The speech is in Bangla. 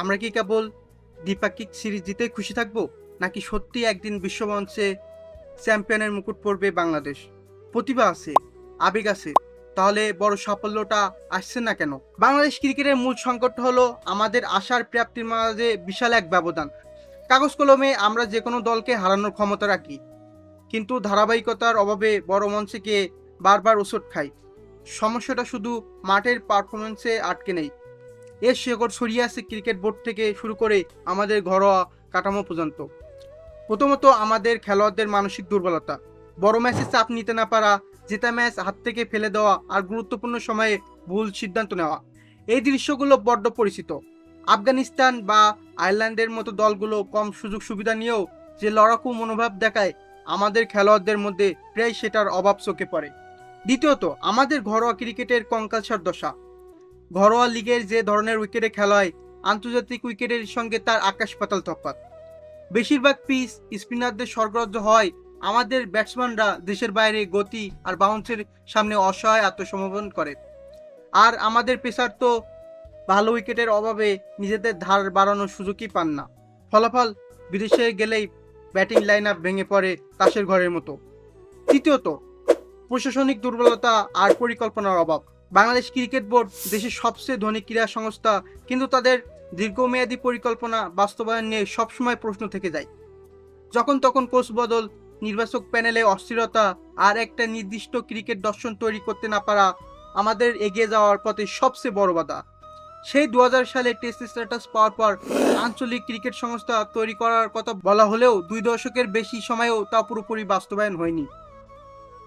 আমরা কি কেবল দ্বিপাক্ষিক সিরিজ জিতেই খুশি থাকব, নাকি সত্যি একদিন বিশ্বমঞ্চে চ্যাম্পিয়নের মুকুট পড়বে বাংলাদেশ? প্রতিভা আছে, আবেগ আছে, তাহলে বড় সাফল্যটা আসছে না কেন? বাংলাদেশ ক্রিকেটের মূল সংকট হলো আমাদের আশার প্রাপ্তির মাঝে বিশাল এক ব্যবধান। কাগজ কলমে আমরা যে কোনো দলকে হারানোর ক্ষমতা রাখি, কিন্তু ধারাবাহিকতার অভাবে বড় মঞ্চে গিয়ে বারবার ওষুধ খাই। সমস্যাটা শুধু মাঠের পারফরমেন্সে আটকে নেই এর শেকড় ছড়িয়ে আছে ক্রিকেট বোর্ড থেকে শুরু করে আমাদের ঘরোয়া কাঠামো পর্যন্ত। প্রথমত আমাদের খেলোয়াড়দের মানসিক দুর্বলতা। বড় ম্যাচে চাপ নিতে না পারা, জেতা ম্যাচ হাত থেকে ফেলে দেওয়া আর গুরুত্বপূর্ণ সময়ে ভুল সিদ্ধান্ত নেওয়া। এই দৃশ্যগুলো বড্ড পরিচিত। আফগানিস্তান বা আয়ারল্যান্ডের মতো দলগুলো কম সুযোগ সুবিধা নিয়েও যে লড়াকু মনোভাব দেখায়, আমাদের খেলোয়াড়দের মধ্যে প্রায় সেটার অভাব চোখে পড়ে। দ্বিতীয়ত, আমাদের ঘরোয়া ক্রিকেটের কঙ্কালসার দশা। ঘরোয়া লিগের যে ধরনের উইকেটে খেলা হয়, আন্তর্জাতিক উইকেটের সঙ্গে তার আকাশ পাতাল তফাৎ। বেশিরভাগ পিচ স্পিনারদের স্বর্গরাজ্য হয় আমাদের ব্যাটসম্যানরা দেশের বাইরে গতি আর বাউন্সের সামনে অসহায় আত্মসমর্পণ করে। আর আমাদের পেসার তো ভালো উইকেটের অভাবে নিজেদের ধার বাড়ানোর সুযোগই পান না। ফলাফল বিদেশে গেলেই ব্যাটিং লাইন আপ ভেঙে পড়ে তাসের ঘরের মতো। তৃতীয়ত, প্রশাসনিক দুর্বলতা আর পরিকল্পনার অভাব। বাংলাদেশ ক্রিকেট বোর্ড দেশের সবচেয়ে ধনী ক্রীড়া সংস্থা, কিন্তু তাদের দীর্ঘমেয়াদী পরিকল্পনা বাস্তবায়ন নিয়ে সবসময় প্রশ্ন থেকে যায়। যখন তখন কোচ বদল, নির্বাচক প্যানেলে অস্থিরতা আর একটা নির্দিষ্ট ক্রিকেট দর্শন তৈরি করতে না পারা আমাদের এগিয়ে যাওয়ার পথে সবচেয়ে বড় বাধা। সেই দু হাজার সালে টেস্ট স্ট্যাটাস পাওয়ার পর আঞ্চলিক ক্রিকেট সংস্থা তৈরি করার কথা বলা হলেও দুই দশকের বেশি সময়েও তা পুরোপুরি বাস্তবায়ন হয়নি।